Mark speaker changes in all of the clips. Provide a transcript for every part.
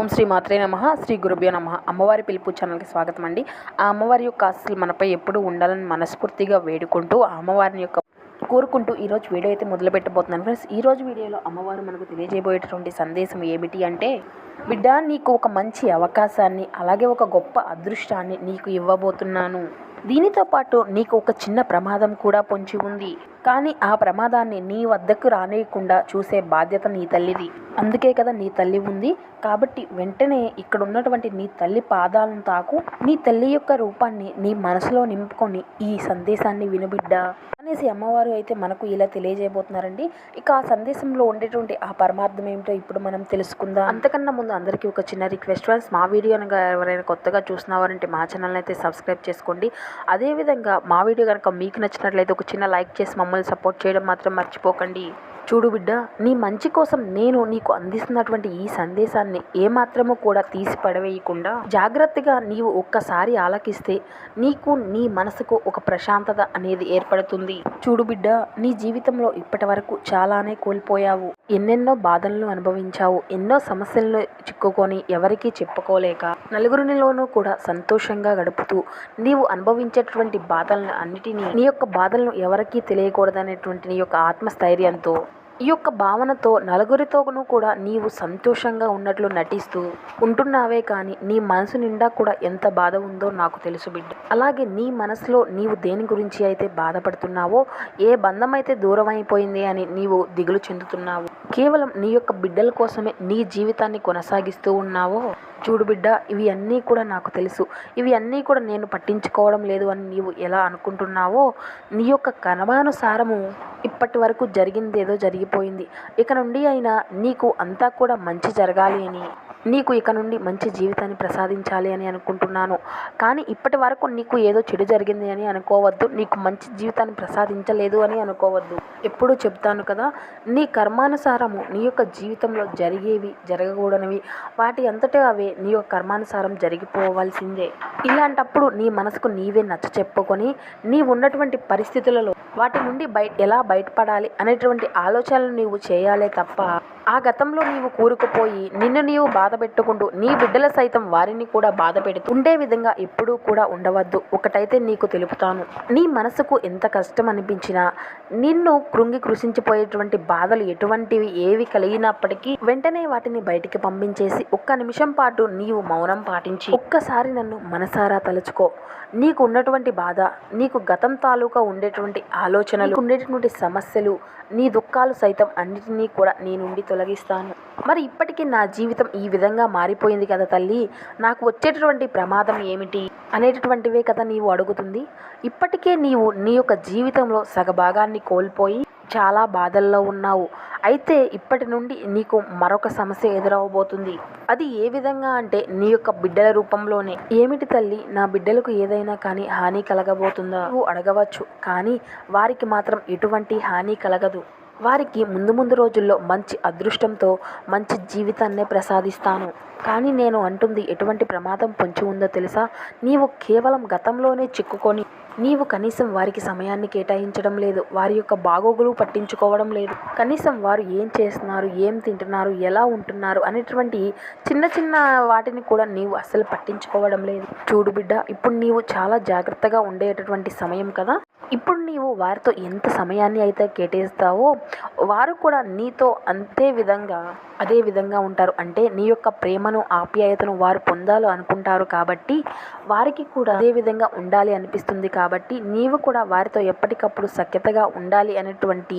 Speaker 1: ఓం శ్రీ మాత్రే నమ శ్రీ గురుభ్యో నమ. అమ్మవారి పిలుపు ఛానల్కి స్వాగతం అండి. ఆ అమ్మవారి యొక్క ఆశలు మనపై ఎప్పుడూ ఉండాలని మనస్ఫూర్తిగా వేడుకుంటూ ఆ అమ్మవారిని యొక్క కోరుకుంటూ ఈరోజు వీడియో అయితే మొదలు పెట్టబోతున్నాను ఫ్రెండ్స్ ఈరోజు వీడియోలో అమ్మవారు మనకు తెలియజేయబోయేటటువంటి సందేశం ఏమిటి అంటే బిడ్డ నీకు ఒక మంచి అవకాశాన్ని అలాగే ఒక గొప్ప అదృష్టాన్ని నీకు ఇవ్వబోతున్నాను. దీనితో పాటు నీకు ఒక చిన్న ప్రమాదం కూడా పొంచి ఉంది. కానీ ఆ ప్రమాదాన్ని నీ వద్దకు రానియకుండా చూసే బాధ్యత నీ తల్లిది. అందుకే కదా నీ తల్లి ఉంది. కాబట్టి వెంటనే ఇక్కడ ఉన్నటువంటి నీ తల్లి పాదాలను తాకు. నీ తల్లి యొక్క రూపాన్ని నీ మనసులో నింపుకొని ఈ సందేశాన్ని వినుబిడ్డ అనేసి అమ్మవారు అయితే మనకు ఇలా తెలియజేయబోతున్నారండి. ఇక ఆ సందేశంలో ఉండేటువంటి ఆ పరమార్థం ఏమిటో ఇప్పుడు మనం తెలుసుకుందాం. అంతకన్నా ముందు అందరికీ ఒక చిన్న రిక్వెస్ట్ ఫ్రెండ్స్ మా వీడియో కనుక ఎవరైనా కొత్తగా చూసినవారంటే మా ఛానల్ని అయితే సబ్స్క్రైబ్ చేసుకోండి. అదేవిధంగా మా వీడియో కనుక మీకు నచ్చినట్లయితే ఒక చిన్న లైక్ చేసి మమ్మల్ని సపోర్ట్ చేయడం మాత్రం మర్చిపోకండి. చూడు బిడ్డ నీ మంచి కోసం నేను నీకు అందిస్తున్నటువంటి ఈ సందేశాన్ని ఏమాత్రము కూడా తీసి పడవేయకుండా జాగ్రత్తగా నీవు ఒక్కసారి ఆలకిస్తే నీకు నీ మనసుకు ఒక ప్రశాంతత అనేది ఏర్పడుతుంది. చూడు బిడ్డ నీ జీవితంలో ఇప్పటి వరకు చాలానే కోల్పోయావు. ఎన్నెన్నో బాధలను అనుభవించావు. ఎన్నో సమస్యలను చిక్కుకొని ఎవరికీ చెప్పుకోలేక నలుగురినిలోనూ కూడా సంతోషంగా గడుపుతూ నీవు అనుభవించేటువంటి బాధలను అన్నిటినీ నీ యొక్క బాధలను ఎవరికీ తెలియకూడదనేటువంటి నీ యొక్క ఆత్మస్థైర్యంతో ఈ యొక్క భావనతో నలుగురితోనూ కూడా నీవు సంతోషంగా ఉన్నట్లు నటిస్తూ ఉంటున్నావే కానీ నీ మనసు నిండా కూడా ఎంత బాధ ఉందో నాకు తెలుసు బిడ్డ. అలాగే నీ మనసులో నీవు దేని గురించి అయితే బాధపడుతున్నావో ఏ బంధం అయితే దూరం అయిపోయింది అని నీవు దిగులు చెందుతున్నావు కేవలం నీ యొక్క బిడ్డల కోసమే నీ జీవితాన్ని కొనసాగిస్తూ ఉన్నావో చూడు బిడ్డ ఇవి అన్నీ కూడా నాకు తెలుసు. ఇవి అన్నీ కూడా నేను పట్టించుకోవడం లేదు అని నీవు ఎలా అనుకుంటున్నావో నీ యొక్క కర్మానుసారము ఇప్పటి వరకు జరిగింది ఏదో జరిగిపోయింది. ఇక నుండి అయినా నీకు అంతా కూడా మంచి జరగాలి అని నీకు ఇక నుండి మంచి జీవితాన్ని ప్రసాదించాలి అని అనుకుంటున్నాను. కానీ ఇప్పటి వరకు నీకు ఏదో చెడు జరిగింది అని అనుకోవద్దు. నీకు మంచి జీవితాన్ని ప్రసాదించలేదు అని అనుకోవద్దు. ఎప్పుడూ చెప్తాను కదా నీ కర్మానుసారము నీ యొక్క జీవితంలో జరిగేవి జరగకూడనివి. వాటి అంతటా అవే నీ యొక్క కర్మానుసారం జరిగిపోవాల్సిందే. ఇలాంటప్పుడు నీ మనసుకు నీవే నచ్చ చెప్పుకొని నీ ఉన్నటువంటి పరిస్థితులలో వాటి నుండి బయట ఎలా బయటపడాలి అనేటువంటి ఆలోచనలు నీవు చేయాలే తప్ప ఆ గతంలో నీవు కూరుకుపోయి నిన్ను నీవు బాధ పెట్టుకుంటూ నీ బిడ్డల సైతం వారిని కూడా బాధ పెడుతూ ఉండే విధంగా ఎప్పుడూ కూడా ఉండవద్దు. ఒకటైతే నీకు తెలుపుతాను. నీ మనసుకు ఎంత కష్టం అనిపించినా నిన్ను కృంగి కృషించిపోయేటువంటి బాధలు ఎటువంటివి ఏవి కలిగినప్పటికీ వెంటనే వాటిని బయటికి పంపించేసి ఒక్క నిమిషం పాటు నీవు మౌనం పాటించి ఒక్కసారి నన్ను మనసారా తలుచుకో. నీకు ఉన్నటువంటి బాధ నీకు గతం తాలూకా ఉండేటువంటి ఆలోచనలు ఉండేటువంటి సమస్యలు నీ దుఃఖాలు సైతం అన్నిటినీ కూడా నీ నుండి తొలగిస్తాను. మరి ఇప్పటికీ నా జీవితం ఈ విధంగా మారిపోయింది కదా తల్లి? నాకు వచ్చేటటువంటి ప్రమాదం ఏమిటి అనేటటువంటివే కదా నీవు అడుగుతుంది. ఇప్పటికే నీవు నీ యొక్క జీవితంలో సగభాగాన్ని కోల్పోయి చాలా బాధల్లో ఉన్నావు. అయితే ఇప్పటి నుండి నీకు మరొక సమస్య ఎదురవబోతుంది. అది ఏ విధంగా అంటే నీ యొక్క బిడ్డల రూపంలోనే. ఏమిటి తల్లి? నా బిడ్డలకు ఏదైనా కానీ హాని కలగబోతుందా? నువ్వు అడగవచ్చు. కానీ వారికి మాత్రం ఎటువంటి హాని కలగదు. వారికి ముందు ముందు రోజుల్లో మంచి అదృష్టంతో మంచి జీవితాన్నే ప్రసాదిస్తాను. కానీ నేను అంటుంది ఎటువంటి ప్రమాదం పొంచి ఉందో తెలుసా? నీవు కేవలం గతంలోనే చిక్కుకొని నీవు కనీసం వారికి సమయాన్ని కేటాయించడం లేదు. వారి యొక్క బాగోగులు పట్టించుకోవడం లేదు. కనీసం వారు ఏం చేస్తున్నారు ఏం తింటున్నారు ఎలా ఉంటున్నారు అనేటువంటి చిన్న చిన్న వాటిని కూడా నీవు అస్సలు పట్టించుకోవడం లేదు. చూడు బిడ్డ ఇప్పుడు నీవు చాలా జాగ్రత్తగా ఉండేటటువంటి సమయం కదా? ఇప్పుడు నీవు వారితో ఎంత సమయాన్ని అయితే కేటాయిస్తావో వారు కూడా నీతో అంతే విధంగా అదే విధంగా ఉంటారు. అంటే నీ యొక్క ప్రేమను ఆప్యాయతను వారు పొందాలి అనుకుంటారు కాబట్టి వారికి కూడా అదే విధంగా ఉండాలి అనిపిస్తుంది కాబట్టి నీవు కూడా వారితో ఎప్పటికప్పుడు సఖ్యతగా ఉండాలి అనేటువంటి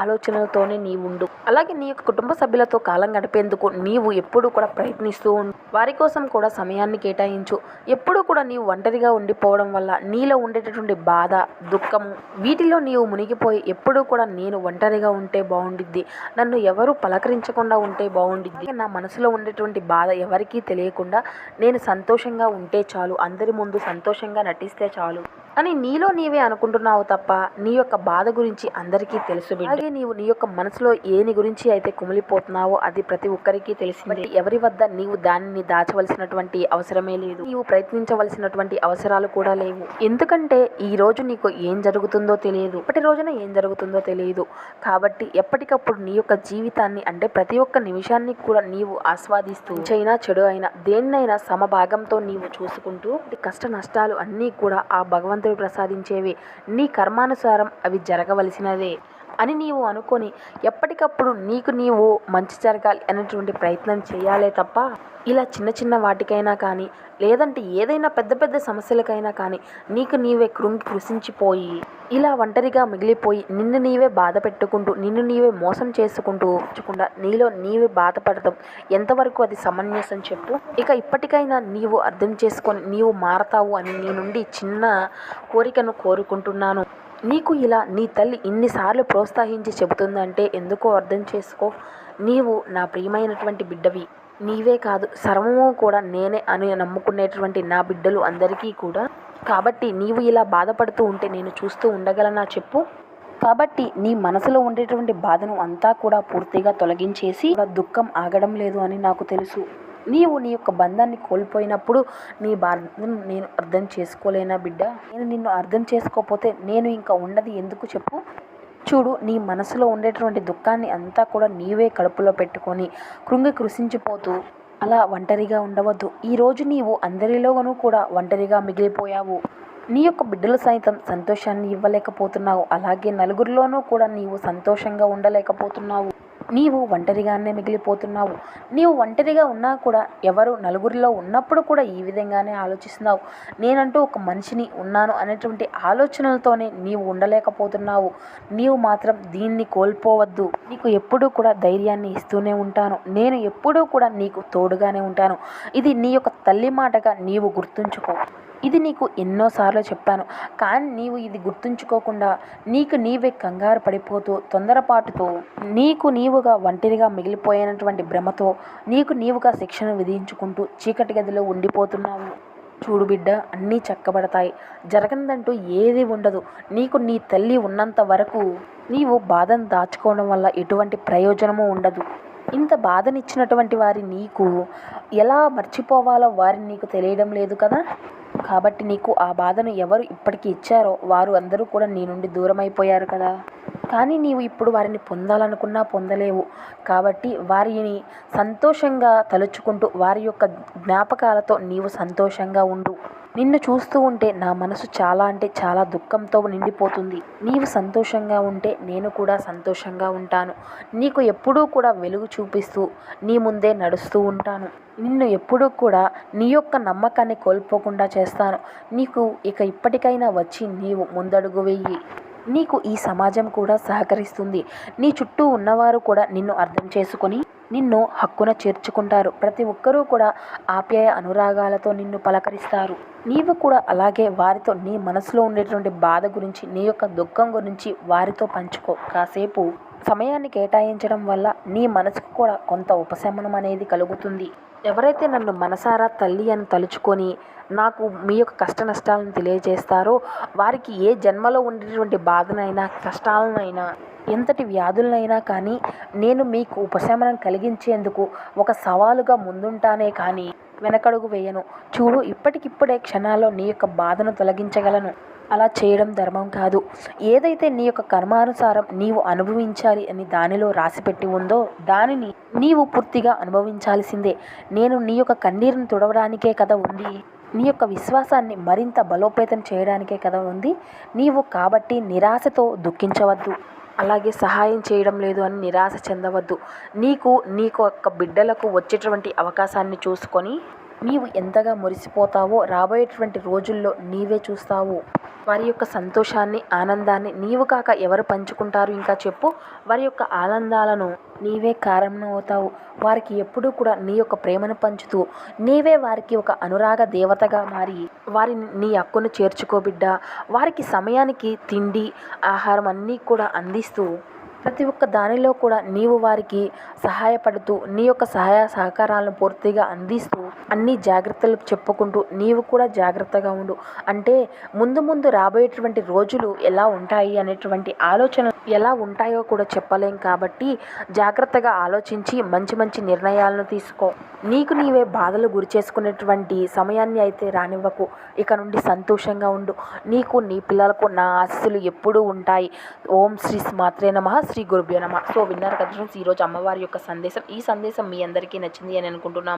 Speaker 1: ఆలోచనలతోనే నీవు ఉండు. అలాగే నీ యొక్క కుటుంబ సభ్యులతో కాలం గడిపేందుకు నీవు ఎప్పుడూ కూడా ప్రయత్నిస్తూ ఉండు. వారి కోసం కూడా సమయాన్ని కేటాయించు. ఎప్పుడూ కూడా నీవు ఒంటరిగా ఉండిపోవడం వల్ల నీలో ఉండేటటువంటి బాధ దుఃఖము వీటిలో నీవు మునిగిపోయి ఎప్పుడూ కూడా నేను ఒంటరిగా ఉంటే బాగుండిద్ది నన్ను ఎవరు పలకరించకుండా ఉంటే బాగుండిద్ది నా మనసులో ఉండేటువంటి బాధ ఎవరికీ తెలియకుండా నేను సంతోషంగా ఉంటే చాలు అందరి ముందు సంతోషంగా నటిస్తే చాలు అని నీలో నీవే అనుకుంటున్నావు తప్ప నీ యొక్క బాధ గురించి అందరికీ తెలుసు అలాగే నీవు నీ యొక్క మనసులో ఏని గురించి అయితే కుమిలిపోతున్నావో అది ప్రతి ఒక్కరికి తెలిసింది. ఎవరి వద్ద నీవు దానిని దాచవలసినటువంటి అవసరమే లేదు. నీవు ప్రయత్నించవలసినటువంటి అవసరాలు కూడా లేవు. ఎందుకంటే ఈ రోజు నీకు ఏం ఏం జరుగుతుందో తెలియదు. ఇప్పటి రోజున ఏం జరుగుతుందో తెలియదు. కాబట్టి ఎప్పటికప్పుడు నీ యొక్క జీవితాన్ని అంటే ప్రతి ఒక్క నిమిషాన్ని కూడా నీవు ఆస్వాదిస్తూ చైనా చెడు అయినా దేన్నైనా సమభాగంతో నీవు చూసుకుంటూ కష్ట నష్టాలు అన్నీ కూడా ఆ భగవంతుడు ప్రసాదించేవి. నీ కర్మానుసారం అవి జరగవలసినదే అని నీవు అనుకొని ఎప్పటికప్పుడు నీకు నీవు మంచి జరగాలి అనేటువంటి ప్రయత్నం చేయాలే తప్ప ఇలా చిన్న చిన్న వాటికైనా కానీ లేదంటే ఏదైనా పెద్ద పెద్ద సమస్యలకైనా కానీ నీకు నీవే కృంగి కృషించిపోయి ఇలా ఒంటరిగా మిగిలిపోయి నిన్ను నీవే బాధ పెట్టుకుంటూ నిన్ను నీవే మోసం చేసుకుంటూ ఉంచకుండా నీలో నీవే బాధపడతాం ఎంతవరకు అది సమంజసం చెప్పు? ఇక ఇప్పటికైనా నీవు అర్థం చేసుకొని నీవు మారతావు అని నీ నుండి చిన్న కోరికను కోరుకుంటున్నాను. నీకు ఇలా నీ తల్లి ఇన్నిసార్లు ప్రోత్సహించి చెబుతుందంటే ఎందుకో అర్థం చేసుకో. నీవు నా ప్రియమైనటువంటి బిడ్డవి. నీవే కాదు సర్వము కూడా నేనే అని నమ్ముకునేటువంటి నా బిడ్డలు అందరికీ కూడా. కాబట్టి నీవు ఇలా బాధపడుతూ ఉంటే నేను చూస్తూ ఉండగలనా చెప్పు. కాబట్టి నీ మనసులో ఉండేటువంటి బాధను అంతా కూడా పూర్తిగా తొలగించేసి దుఃఖం ఆగడం లేదు అని నాకు తెలుసు. నీవు నీ యొక్క బంధాన్ని కోల్పోయినప్పుడు నీ బాధను నేను అర్థం చేసుకోలేనా బిడ్డ? నేను నిన్ను అర్థం చేసుకోకపోతే నేను ఇంకా ఉండదు ఎందుకు చెప్పు? చూడు నీ మనసులో ఉండేటువంటి దుఃఖాన్ని అంతా కూడా నీవే కడుపులో పెట్టుకొని కృంగి కృషించిపోతూ అలా ఒంటరిగా ఉండవద్దు. ఈరోజు నీవు అందరిలోనూ కూడా ఒంటరిగా మిగిలిపోయావు. నీ యొక్క బిడ్డలు సైతం సంతోషాన్ని ఇవ్వలేకపోతున్నావు. అలాగే నలుగురిలోనూ కూడా నీవు సంతోషంగా ఉండలేకపోతున్నావు. నీవు ఒంటరిగానే మిగిలిపోతున్నావు. నీవు ఒంటరిగా ఉన్నా కూడా ఎవరు నలుగురిలో ఉన్నప్పుడు కూడా ఈ విధంగానే ఆలోచిస్తున్నావు. నేనంటూ ఒక మనిషిని ఉన్నాను అనేటువంటి ఆలోచనలతోనే నీవు ఉండలేకపోతున్నావు. నీవు మాత్రం దీన్ని కోల్పోవద్దు. నీకు ఎప్పుడూ కూడా ధైర్యాన్ని ఇస్తూనే ఉంటాను. నేను ఎప్పుడూ కూడా నీకు తోడుగానే ఉంటాను. ఇది నీ యొక్క తల్లి మాటగా నీవు గుర్తుంచుకో. ఇది నీకు ఎన్నోసార్లు చెప్పాను. కానీ నీవు ఇది గుర్తుంచుకోకుండా నీకు నీవే కంగారు పడిపోతూ తొందరపాటుతో నీకు నీవుగా ఒంటరిగా మిగిలిపోయినటువంటి భ్రమతో నీకు నీవుగా శిక్షణ విధించుకుంటూ చీకటి గదిలో ఉండిపోతున్నావు. చూడు బిడ్డ అన్నీ చక్కబడతాయి. జరగనిదంటూ ఏది ఉండదు. నీకు నీ తల్లి ఉన్నంత వరకు నీవు బాధను దాచుకోవడం వల్ల ఎటువంటి ప్రయోజనము ఉండదు. ఇంత బాధనిచ్చినటువంటి వారి నీకు ఎలా మర్చిపోవాలో వారిని నీకు తెలియడం లేదు కదా? కాబట్టి నీకు ఆ బాధను ఎవరు ఇప్పటికి ఇచ్చారో వారు అందరూ కూడా నీ నుండి దూరమైపోయారు కదా. కానీ నీవు ఇప్పుడు వారిని పొందాలనుకున్నా పొందలేవు. కాబట్టి వారిని సంతోషంగా తలుచుకుంటూ వారి యొక్క జ్ఞాపకాలతో నీవు సంతోషంగా ఉండు. నిన్ను చూస్తూ ఉంటే నా మనసు చాలా అంటే చాలా దుఃఖంతో నిండిపోతుంది. నీవు సంతోషంగా ఉంటే నేను కూడా సంతోషంగా ఉంటాను. నీకు ఎప్పుడూ కూడా వెలుగు చూపిస్తూ నీ ముందే నడుస్తూ ఉంటాను. నిన్ను ఎప్పుడూ కూడా నీ యొక్క నమ్మకాన్ని కోల్పోకుండా చేస్తాను. నీకు ఇక ఇప్పటికైనా వచ్చి నీవు ముందడుగు వెయ్యి నీకు ఈ సమాజం కూడా సహకరిస్తుంది. నీ చుట్టూ ఉన్నవారు కూడా నిన్ను అర్థం చేసుకొని నిన్ను హక్కున చేర్చుకుంటారు. ప్రతి ఒక్కరూ కూడా ఆప్యాయ అనురాగాలతో నిన్ను పలకరిస్తారు. నీవు కూడా అలాగే వారితో నీ మనసులో ఉండేటువంటి బాధ గురించి నీ యొక్క దుఃఖం గురించి వారితో పంచుకో. కాసేపు సమయాన్ని కేటాయించడం వల్ల నీ మనసుకు కూడా కొంత ఉపశమనం అనేది కలుగుతుంది. ఎవరైతే నన్ను మనసారా తల్లి అని తలుచుకొని నాకు మీ యొక్క కష్ట నష్టాలను తెలియజేస్తారో వారికి ఏ జన్మలో ఉండేటువంటి బాధనైనా కష్టాలనైనా ఎంతటి వ్యాధులనైనా కానీ నేను మీకు ఉపశమనం కలిగించేందుకు ఒక సవాలుగా ముందుంటానే కానీ వెనకడుగు వేయను. చూడు ఇప్పటికిప్పుడే క్షణాల్లో నీ యొక్క బాధను తొలగించగలను. అలా చేయడం ధర్మం కాదు. ఏదైతే నీ యొక్క కర్మానుసారం నీవు అనుభవించాలి అని దానిలో రాసిపెట్టి ఉందో దానిని నీవు పూర్తిగా అనుభవించాల్సిందే. నేను నీ యొక్క కన్నీరును తుడవడానికే కదా ఉంది. నీ యొక్క విశ్వాసాన్ని మరింత బలోపేతం చేయడానికే కదా ఉంది. నీవు కాబట్టి నిరాశతో దుఃఖించవద్దు. అలాగే సహాయం చేయడం లేదు అని నిరాశ చెందవద్దు. నీకు నీకు యొక్క బిడ్డలకు వచ్చేటువంటి అవకాశాన్ని చూసుకొని నీవు ఎంతగా మురిసిపోతావో రాబోయేటువంటి రోజుల్లో నీవే చూస్తావు. వారి యొక్క సంతోషాన్ని ఆనందాన్ని నీవు కాక ఎవరు పంచుకుంటారు ఇంకా చెప్పు. వారి యొక్క ఆనందాలను నీవే కారణం అవుతావు వారికి ఎప్పుడూ కూడా నీ యొక్క ప్రేమను పంచుతూ నీవే వారికి ఒక అనురాగ దేవతగా మారి వారిని నీ హక్కును చేర్చుకోబిడ్డ వారికి సమయానికి తిండి ఆహారం అన్నీ కూడా అందిస్తూ ప్రతి ఒక్క దానిలో కూడా నీవు వారికి సహాయపడుతూ నీ యొక్క సహాయ సహకారాలను పూర్తిగా అందిస్తూ అన్ని జాగ్రత్తలు చెప్పుకుంటూ నీవు కూడా జాగ్రత్తగా ఉండు. అంటే ముందు ముందు రాబోయేటువంటి రోజులు ఎలా ఉంటాయి అనేటువంటి ఆలోచన ఎలా ఉంటాయో కూడా చెప్పలేం కాబట్టి జాగ్రత్తగా ఆలోచించి మంచి మంచి నిర్ణయాలను తీసుకో. నీకు నీవే బాధలు గురి చేసుకునేటువంటి సమయాన్ని అయితే రానివ్వకు. ఇక నుండి సంతోషంగా ఉండు. నీకు నీ పిల్లలకు నా ఆశీస్సులు ఎప్పుడూ ఉంటాయి. ఓం శ్రీ మాత్రే నమ శ్రీ గురుభ్యో నమ. సో విన్నారు కదా ఈరోజు అమ్మవారి యొక్క సందేశం. ఈ సందేశం మీ అందరికీ నచ్చింది అని అనుకుంటున్నాను